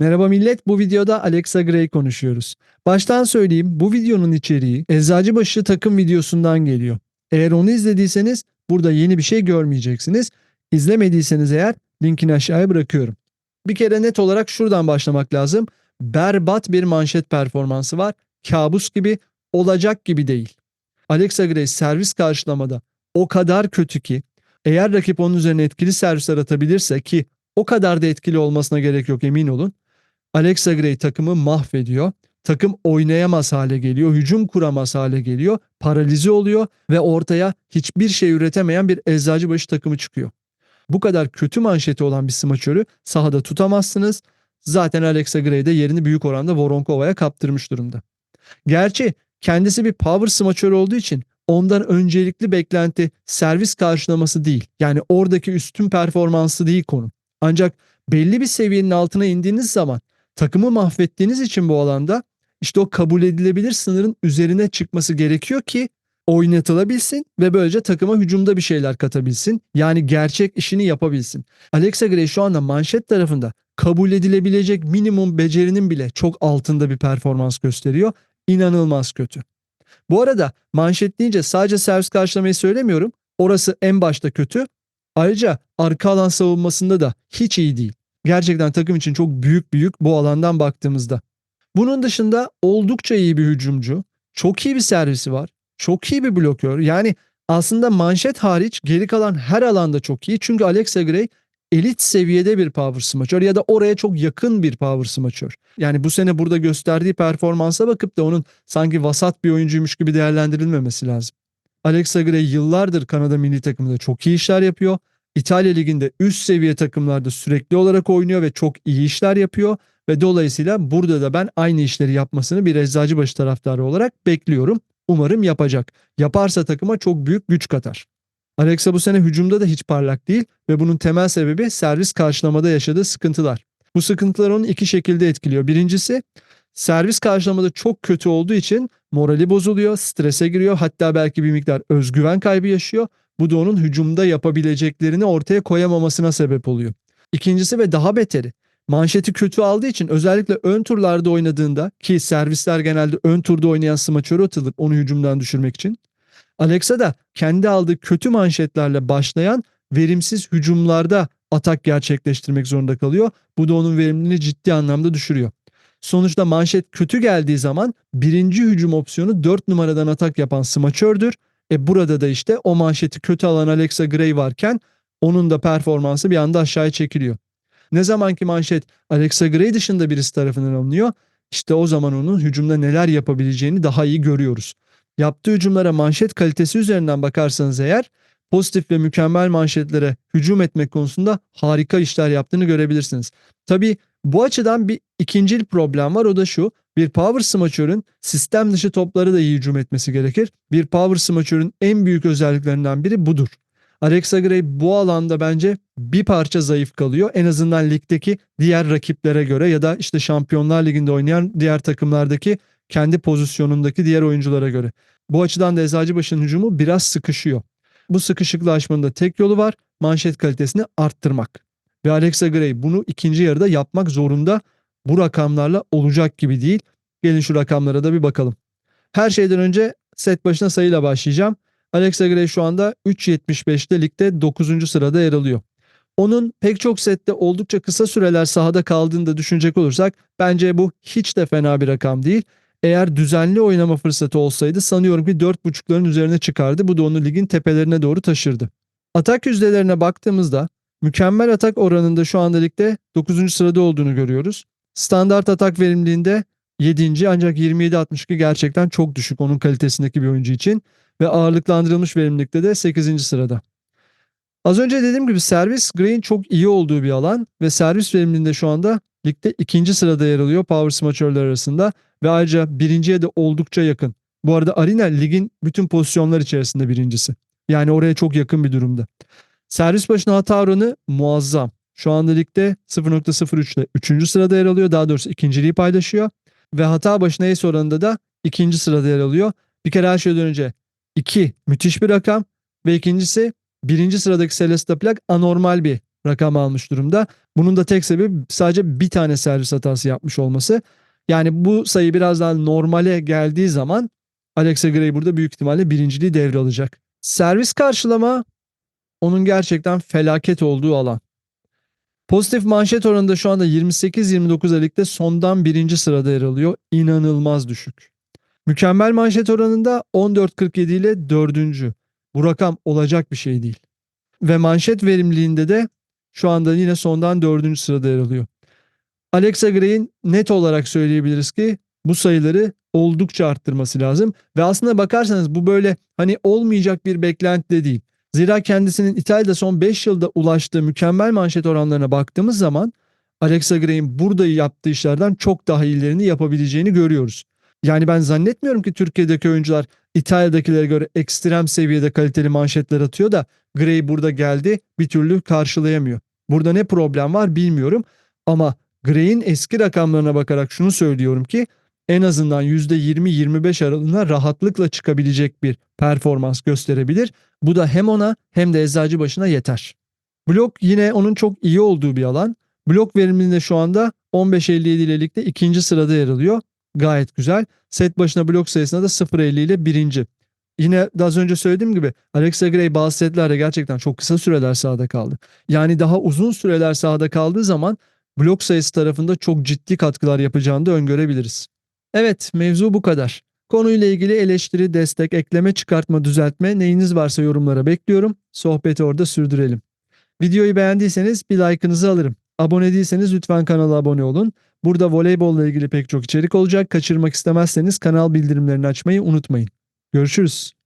Merhaba millet, bu videoda Alexa Gray konuşuyoruz. Baştan söyleyeyim, bu videonun içeriği Eczacıbaşı takım videosundan geliyor. Eğer onu izlediyseniz burada yeni bir şey görmeyeceksiniz. İzlemediyseniz eğer linkini aşağıya bırakıyorum. Bir kere net olarak şuradan başlamak lazım. Berbat bir manşet performansı var. Kabus gibi, olacak gibi değil. Alexa Gray servis karşılamada o kadar kötü ki eğer rakip onun üzerine etkili servisler atabilirse ki o kadar da etkili olmasına gerek yok emin olun. Alexa Gray takımı mahvediyor. Takım oynayamaz hale geliyor, hücum kuramaz hale geliyor, paralize oluyor ve ortaya hiçbir şey üretemeyen bir eczacıbaşı takımı çıkıyor. Bu kadar kötü manşeti olan bir smaçörü sahada tutamazsınız. Zaten Alexa Gray de yerini büyük oranda Voronkova'ya kaptırmış durumda. Gerçi kendisi bir power smaçör olduğu için ondan öncelikli beklenti servis karşılaması değil. Yani oradaki üstün performansı değil konu. Ancak belli bir seviyenin altına indiğiniz zaman takımı mahvettiğiniz için bu alanda işte o kabul edilebilir sınırın üzerine çıkması gerekiyor ki oynatılabilsin ve böylece takıma hücumda bir şeyler katabilsin. Yani gerçek işini yapabilsin. Alexa Gray şu anda manşet tarafında kabul edilebilecek minimum becerinin bile çok altında bir performans gösteriyor. İnanılmaz kötü. Bu arada manşet deyince sadece servis karşılamayı söylemiyorum. Orası en başta kötü. Ayrıca arka alan savunmasında da hiç iyi değil. Gerçekten takım için çok büyük büyük bu alandan baktığımızda. Bunun dışında oldukça iyi bir hücumcu. Çok iyi bir servisi var. Çok iyi bir blokör. Yani aslında manşet hariç geri kalan her alanda çok iyi. Çünkü Alexa Gray elit seviyede bir power smaçör ya da oraya çok yakın bir power smaçör. Yani bu sene burada gösterdiği performansa bakıp da onun sanki vasat bir oyuncuymuş gibi değerlendirilmemesi lazım. Alexa Gray yıllardır Kanada milli takımında çok iyi işler yapıyor. İtalya liginde üst seviye takımlarda sürekli olarak oynuyor ve çok iyi işler yapıyor ve dolayısıyla burada da ben aynı işleri yapmasını bir Eczacıbaşı taraftarı olarak bekliyorum. Umarım yapacak. Yaparsa takıma çok büyük güç katar. Alexa bu sene hücumda da hiç parlak değil ve bunun temel sebebi servis karşılamada yaşadığı sıkıntılar. Bu sıkıntılar onu iki şekilde etkiliyor. Birincisi servis karşılamada çok kötü olduğu için morali bozuluyor, strese giriyor hatta belki bir miktar özgüven kaybı yaşıyor. Bu da onun hücumda yapabileceklerini ortaya koyamamasına sebep oluyor. İkincisi ve daha beteri manşeti kötü aldığı için özellikle ön turlarda oynadığında ki servisler genelde ön turda oynayan smaçörü atılır onu hücumdan düşürmek için. Alexa da kendi aldığı kötü manşetlerle başlayan verimsiz hücumlarda atak gerçekleştirmek zorunda kalıyor. Bu da onun verimliliğini ciddi anlamda düşürüyor. Sonuçta manşet kötü geldiği zaman birinci hücum opsiyonu 4 numaradan atak yapan smaçördür. E burada da işte o manşeti kötü alan Alexa Gray varken onun da performansı bir anda aşağıya çekiliyor. Ne zamanki manşet Alexa Gray dışında birisi tarafından alınıyor, işte o zaman onun hücumda neler yapabileceğini daha iyi görüyoruz. Yaptığı hücumlara manşet kalitesi üzerinden bakarsanız eğer pozitif ve mükemmel manşetlere hücum etmek konusunda harika işler yaptığını görebilirsiniz. Tabii bu açıdan bir ikincil problem var o da şu. Bir power smaçörün sistem dışı topları da iyi hücum etmesi gerekir. Bir power smaçörün en büyük özelliklerinden biri budur. Alexa Gray bu alanda bence bir parça zayıf kalıyor. En azından ligdeki diğer rakiplere göre ya da işte Şampiyonlar Ligi'nde oynayan diğer takımlardaki kendi pozisyonundaki diğer oyunculara göre. Bu açıdan da Eczacıbaşı'nın hücumu biraz sıkışıyor. Bu sıkışıklığı aşmanın da tek yolu var. Manşet kalitesini arttırmak. Ve Alexa Gray bunu ikinci yarıda yapmak zorunda. Bu rakamlarla olacak gibi değil. Gelin şu rakamlara da bir bakalım. Her şeyden önce set başına sayıyla başlayacağım. Alexa Gray şu anda 3.75'te ligde 9. sırada yer alıyor. Onun pek çok sette oldukça kısa süreler sahada kaldığını da düşünecek olursak bence bu hiç de fena bir rakam değil. Eğer düzenli oynama fırsatı olsaydı sanıyorum ki 4.5'ların üzerine çıkardı. Bu da onu ligin tepelerine doğru taşırdı. Atak yüzdelerine baktığımızda mükemmel atak oranında şu anda ligde 9. sırada olduğunu görüyoruz. Standart atak verimliliğinde 7. ancak 27-62 gerçekten çok düşük onun kalitesindeki bir oyuncu için ve ağırlıklandırılmış verimlilikte de 8. sırada. Az önce dediğim gibi servis Gray'in çok iyi olduğu bir alan ve servis verimliliğinde şu anda ligde ikinci sırada yer alıyor power smaçörler arasında ve ayrıca birinciye de oldukça yakın. Bu arada Arena ligin bütün pozisyonlar içerisinde birincisi. Yani oraya çok yakın bir durumda. Servis başına hata oranı muazzam. Şu anda ligde 0.03 ile 3. sırada yer alıyor. Daha doğrusu ikinciliği paylaşıyor. Ve hata başına ace oranında da ikinci sırada yer alıyor. Bir kere her şeyden önce 2 müthiş bir rakam ve ikincisi birinci sıradaki Celesta Plak anormal bir rakam almış durumda. Bunun da tek sebebi sadece bir tane servis hatası yapmış olması. Yani bu sayı biraz daha normale geldiği zaman Alexa Gray burada büyük ihtimalle birinciliği devralacak. Servis karşılama onun gerçekten felaket olduğu alan. Pozitif manşet oranında şu anda 28-29 ligde sondan birinci sırada yer alıyor. İnanılmaz düşük. Mükemmel manşet oranında 14.47 ile dördüncü. Bu rakam olacak bir şey değil. Ve manşet verimliliğinde de şu anda yine sondan dördüncü sırada yer alıyor. Alexa Gray'in net olarak söyleyebiliriz ki bu sayıları oldukça arttırması lazım. Ve aslında bakarsanız bu böyle hani olmayacak bir beklenti de değil. Zira kendisinin İtalya'da son 5 yılda ulaştığı mükemmel manşet oranlarına baktığımız zaman Alexa Gray'in burada yaptığı işlerden çok daha iyilerini yapabileceğini görüyoruz. Yani ben zannetmiyorum ki Türkiye'deki oyuncular İtalya'dakilere göre ekstrem seviyede kaliteli manşetler atıyor da Gray burada geldi bir türlü karşılayamıyor. Burada ne problem var bilmiyorum ama Gray'in eski rakamlarına bakarak şunu söylüyorum ki en azından %20-25 aralığına rahatlıkla çıkabilecek bir performans gösterebilir. Bu da hem ona hem de eczacı başına yeter. Blok yine onun çok iyi olduğu bir alan. Blok verimliliğinde şu anda 15.57 ile ligde ikinci sırada yer alıyor. Gayet güzel. Set başına blok sayısında da 0.50 ile birinci. Yine az önce söylediğim gibi Alexa Gray bazı setlerde gerçekten çok kısa süreler sahada kaldı. Yani daha uzun süreler sahada kaldığı zaman blok sayısı tarafında çok ciddi katkılar yapacağını da öngörebiliriz. Evet mevzu bu kadar. Konuyla ilgili eleştiri, destek, ekleme, çıkartma, düzeltme neyiniz varsa yorumlara bekliyorum. Sohbeti orada sürdürelim. Videoyu beğendiyseniz bir like'ınızı alırım. Abone değilseniz lütfen kanala abone olun. Burada voleybolla ilgili pek çok içerik olacak. Kaçırmak istemezseniz kanal bildirimlerini açmayı unutmayın. Görüşürüz.